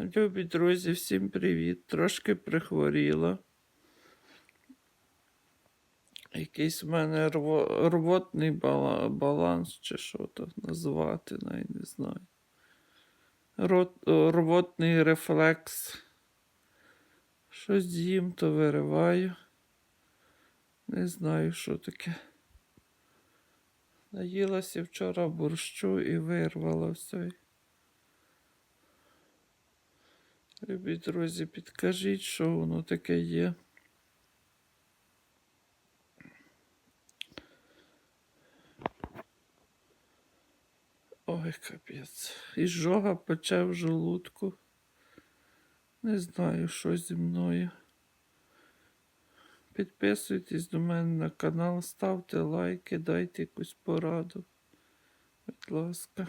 Любі друзі, всім привіт. Трошки прихворіла. Якийсь в мене рвотний баланс, чи що то називати, навіть не знаю. Рот, рвотний рефлекс. Щось з'їм, то вириваю. Не знаю, що таке. Наїлася вчора борщу і вирвала все. Любі друзі, підкажіть, що воно таке є. Ой, капець. І жога пече в желудку. Не знаю, що зі мною. Підписуйтесь до мене на канал, ставте лайки, дайте якусь пораду. Будь ласка.